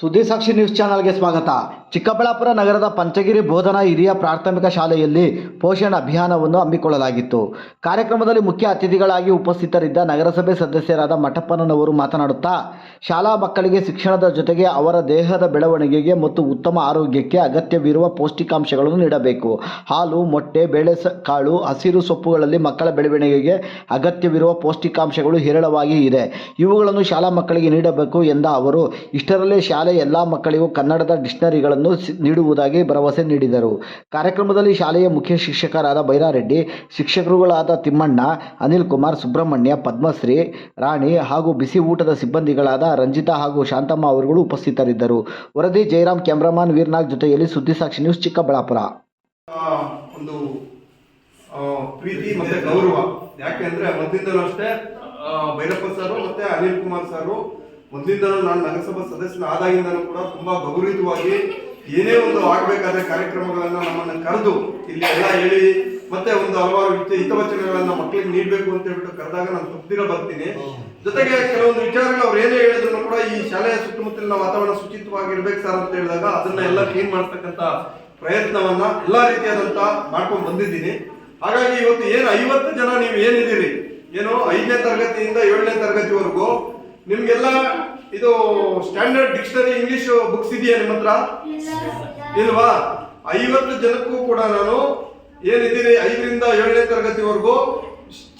ಸುದ್ದಿ ಸಾಕ್ಷಿ ನ್ಯೂಸ್ ಚಾನಲ್ಗೆ ಸ್ವಾಗತ. ಚಿಕ್ಕಬಳ್ಳಾಪುರ ನಗರದ ಪಂಚಗಿರಿ ಬೋಧನಾ ಹಿರಿಯ ಪ್ರಾಥಮಿಕ ಶಾಲೆಯಲ್ಲಿ ಪೋಷಣ ಅಭಿಯಾನವನ್ನು ಹಮ್ಮಿಕೊಳ್ಳಲಾಗಿತ್ತು. ಕಾರ್ಯಕ್ರಮದಲ್ಲಿ ಮುಖ್ಯ ಅತಿಥಿಗಳಾಗಿ ಉಪಸ್ಥಿತರಿದ್ದ ನಗರಸಭೆ ಸದಸ್ಯರಾದ ಮಠಪ್ಪನವರು ಮಾತನಾಡುತ್ತಾ, ಶಾಲಾ ಮಕ್ಕಳಿಗೆ ಶಿಕ್ಷಣದ ಜೊತೆಗೆ ಅವರ ದೇಹದ ಬೆಳವಣಿಗೆಗೆ ಮತ್ತು ಉತ್ತಮ ಆರೋಗ್ಯಕ್ಕೆ ಅಗತ್ಯವಿರುವ ಪೌಷ್ಟಿಕಾಂಶಗಳನ್ನು ನೀಡಬೇಕು. ಹಾಲು, ಮೊಟ್ಟೆ, ಬೇಳೆ ಕಾಳು, ಹಸಿರು ಸೊಪ್ಪುಗಳಲ್ಲಿ ಮಕ್ಕಳ ಬೆಳವಣಿಗೆಗೆ ಅಗತ್ಯವಿರುವ ಪೌಷ್ಟಿಕಾಂಶಗಳು ಹೇರಳವಾಗಿ ಇದೆ. ಇವುಗಳನ್ನು ಶಾಲಾ ಮಕ್ಕಳಿಗೆ ನೀಡಬೇಕು ಎಂದ ಅವರು, ಇಷ್ಟರಲ್ಲೇ ಶಾಲೆ ಎಲ್ಲ ಮಕ್ಕಳಿಗೂ ಕನ್ನಡದ ಡಿಕ್ಷನರಿಗಳನ್ನು ನೀಡುವುದಾಗಿ ಭರವಸೆ ನೀಡಿದರು. ಕಾರ್ಯಕ್ರಮದಲ್ಲಿ ಶಾಲೆಯ ಮುಖ್ಯ ಶಿಕ್ಷಕರಾದ ಬೈರಾರೆಡ್ಡಿ, ಶಿಕ್ಷಕರುಗಳಾದ ತಿಮ್ಮಣ್ಣ, ಅನಿಲ್ ಕುಮಾರ್, ಸುಬ್ರಹ್ಮಣ್ಯ, ಪದ್ಮಶ್ರೀ, ರಾಣಿ ಹಾಗೂ ಬಿಸಿ ಊಟದ ಸಿಬ್ಬಂದಿಗಳಾದ ರಂಜಿತಾ ಹಾಗೂ ಶಾಂತಮ್ಮ ಅವರುಗಳು ಉಪಸ್ಥಿತರಿದ್ದರು. ವರದಿ ಜಯರಾಮ್ ಕ್ಯಾಮ್ರಾಮನ್ ವೀರ್ನಾಗ್ ಜೊತೆಯಲ್ಲಿ ಸುದ್ದಿಸಾಕ್ಷಿ ನ್ಯೂಸ್ ಚಿಕ್ಕಬಳ್ಳಾಪುರ. ಒಂದು ಪ್ರೀತಿ ಮತ್ತೆ ಗೌರವ. ಯಾಕೆಂದ್ರೆ ಮೊದಲಿಂದಲೂ ಅಷ್ಟೇ ಭೈರಪ್ಪ ಸರ್ ಮತ್ತೆ ಅನಿಲ್ ಕುಮಾರ್ ಸರ್ ಮೊದಲಿಂದಲೂ ನಾನು ನಗರಸಭಾ ಸದಸ್ಯನ ಆದಾಗಿಂದಲೂ ಕೂಡ ತುಂಬಾ ಗೌರವಿತವಾಗಿ ಏನೇ ಒಂದು ಆಗ್ಬೇಕಾದ ಕಾರ್ಯಕ್ರಮಗಳನ್ನ ನಮ್ಮನ್ನ ಕರೆದು ಇಲ್ಲಿ ಎಲ್ಲ ಹೇಳಿ, ಮತ್ತೆ ಒಂದು ಹಲವಾರು ಹಿತ- ಹಿತವಚನಗಳನ್ನ ಮಕ್ಕಳಿಗೆ ನೀಡಬೇಕು ಅಂತ ಹೇಳ್ಬಿಟ್ಟು ಕರೆದಾಗ ನಾನು ತಪ್ಪಿರ ಬರ್ತೀನಿ. ಜೊತೆಗೆ ಕೆಲವೊಂದು ವಿಚಾರಗಳು ಅವ್ರು ಏನೇ ಹೇಳಿದ್ರು ಕೂಡ ಈ ಶಾಲೆಯ ಸುತ್ತಮುತ್ತಲಿನ ವಾತಾವರಣ ಶುಚಿತ್ವವಾಗಿರ್ಬೇಕು ಸರ್ ಅಂತ ಹೇಳಿದಾಗ ಅದನ್ನ ಎಲ್ಲ ಕ್ಲೀನ್ ಮಾಡ್ತಕ್ಕಂತ ಪ್ರಯತ್ನವನ್ನ ಎಲ್ಲಾ ರೀತಿಯಾದಂತ ಮಾಡ್ಕೊಂಡು ಬಂದಿದ್ದೀನಿ. ಹಾಗಾಗಿ ಇವತ್ತು ಏನು ಐವತ್ತು ಜನ ನೀವು ಏನಿದ್ದೀರಿ? ಏನು ಐದನೇ ತರಗತಿಯಿಂದ ಏಳನೇ ತರಗತಿವರೆಗೂ ನಿಮ್ಗೆಲ್ಲ ಇದು ಸ್ಟ್ಯಾಂಡರ್ಡ್ ಡಿಕ್ಷನರಿ ಇಂಗ್ಲಿಷ್ ಬುಕ್ಸ್ ಇದೆಯಾ ನಿಮ್ಮ ಹತ್ರ? ಇಲ್ವಾ? ಐವತ್ತು ಜನಕ್ಕೂ ಕೂಡ ನಾನು ಏನಿದ್ದೀರಿ ಐದರಿಂದ ಏಳನೇ ತರಗತಿವರೆಗೂ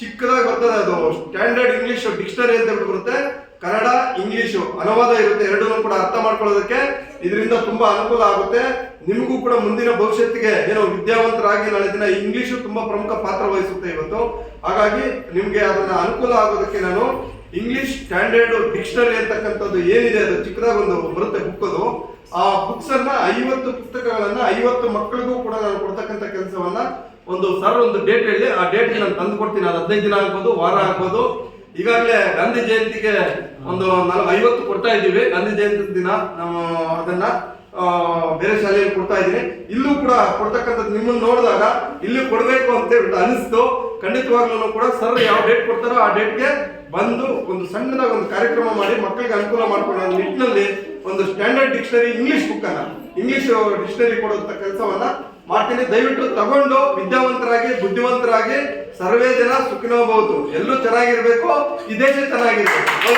ಚಿಕ್ಕದಾಗಿ ಬರ್ತದೆ ಅದು. ಸ್ಟ್ಯಾಂಡರ್ಡ್ ಇಂಗ್ಲಿಷ್ ಡಿಕ್ಷನರಿ ಅಂತ ಬರುತ್ತೆ ಕನ್ನಡ ಇಂಗ್ಲಿಷ್ ಅನುವಾದ ಇರುತ್ತೆ. ಎರಡನ್ನೂ ಕೂಡ ಅರ್ಥ ಮಾಡ್ಕೊಳ್ಳೋದಕ್ಕೆ ಇದರಿಂದ ತುಂಬಾ ಅನುಕೂಲ ಆಗುತ್ತೆ. ನಿಮಗೂ ಕೂಡ ಮುಂದಿನ ಭವಿಷ್ಯತ್ತಿಗೆ ಏನೋ ವಿದ್ಯಾವಂತರಾಗಿ ನಾಳೆ ದಿನ ಇಂಗ್ಲಿಷು ತುಂಬಾ ಪ್ರಮುಖ ಪಾತ್ರ ವಹಿಸುತ್ತೆ ಇವತ್ತು. ಹಾಗಾಗಿ ನಿಮಗೆ ಅದನ್ನ ಅನುಕೂಲ ಆಗೋದಕ್ಕೆ ನಾನು ಇಂಗ್ಲಿಷ್ ಸ್ಟ್ಯಾಂಡರ್ಡ್ ಡಿಕ್ಷನರಿ ಅಂತಕ್ಕಂಥದ್ದು ಏನಿದೆ, ಅದು ಚಿಕ್ಕದಾಗ ಒಂದು ಬರುತ್ತೆ ಬುಕ್ ಅದು. ಆ ಬುಕ್ಸ್ ಅನ್ನ ಐವತ್ತು ಪುಸ್ತಕಗಳನ್ನ ಐವತ್ತು ಮಕ್ಕಳಿಗೂ ಕೂಡ ನಾನು ಕೊಡ್ತಕ್ಕಂಥ ಕೆಲಸವನ್ನ ಒಂದು ಸರ್ ಒಂದು ಡೇಟ್ ಹೇಳಿ, ಆ ಡೇಟ್ಗೆ ನಾನು ತಂದು ಕೊಡ್ತೀನಿ. ಅದು ಹದಿನೈದು ದಿನ ಆಗ್ಬೋದು, ವಾರ ಆಗ್ಬೋದು. ಈಗಾಗಲೇ ಗಾಂಧಿ ಜಯಂತಿಗೆ ಒಂದು ನಾಲ್ಕು, ಐವತ್ತು ಕೊಡ್ತಾ ಇದ್ದೀವಿ. ಗಾಂಧಿ ಜಯಂತಿ ದಿನ ನಾವು ಅದನ್ನ ಬೇರೆ ಶಾಲೆಯಲ್ಲಿ ಕೊಡ್ತಾ ಇದ್ದೀನಿ. ಇಲ್ಲೂ ಕೂಡ ಕೊಡ್ತಕ್ಕಂಥದ್ದು ನಿಮ್ಮನ್ನ ನೋಡಿದಾಗ ಇಲ್ಲಿ ಕೊಡಬೇಕು ಅಂತ ಹೇಳ್ಬಿಟ್ಟು ಅನಿಸ್ತು. ಖಂಡಿತವಾಗ್ಲೂ ಕೂಡ ಸರ್ ಯಾವ ಡೇಟ್ ಕೊಡ್ತಾರೋ ಆ ಡೇಟ್ಗೆ ಬಂದು ಒಂದು ಸಣ್ಣದಾಗಿ ಒಂದು ಕಾರ್ಯಕ್ರಮ ಮಾಡಿ ಮಕ್ಕಳಿಗೆ ಅನುಕೂಲ ಮಾಡ್ಕೊಳ್ಳೋ ನಿಟ್ಟಿನಲ್ಲಿ ಒಂದು ಸ್ಟ್ಯಾಂಡರ್ಡ್ ಡಿಕ್ಷನರಿ ಇಂಗ್ಲಿಷ್ ಬುಕ್ ಅನ್ನ, ಇಂಗ್ಲಿಷ್ ಡಿಕ್ಷನರಿ ಕೊಡುವಂತ ಕೆಲಸವನ್ನ ಮಾಡ್ತೀನಿ. ದಯವಿಟ್ಟು ತಗೊಂಡು ವಿದ್ಯಾವಂತರಾಗಿ, ಬುದ್ಧಿವಂತರಾಗಿ, ಸರ್ವೇ ಜನ ಸುಖಿನೋಬಹುದು ಎಲ್ಲೂ ಚೆನ್ನಾಗಿರ್ಬೇಕು, ಈ ದೇಶ ಚೆನ್ನಾಗಿರ್ಬೇಕು.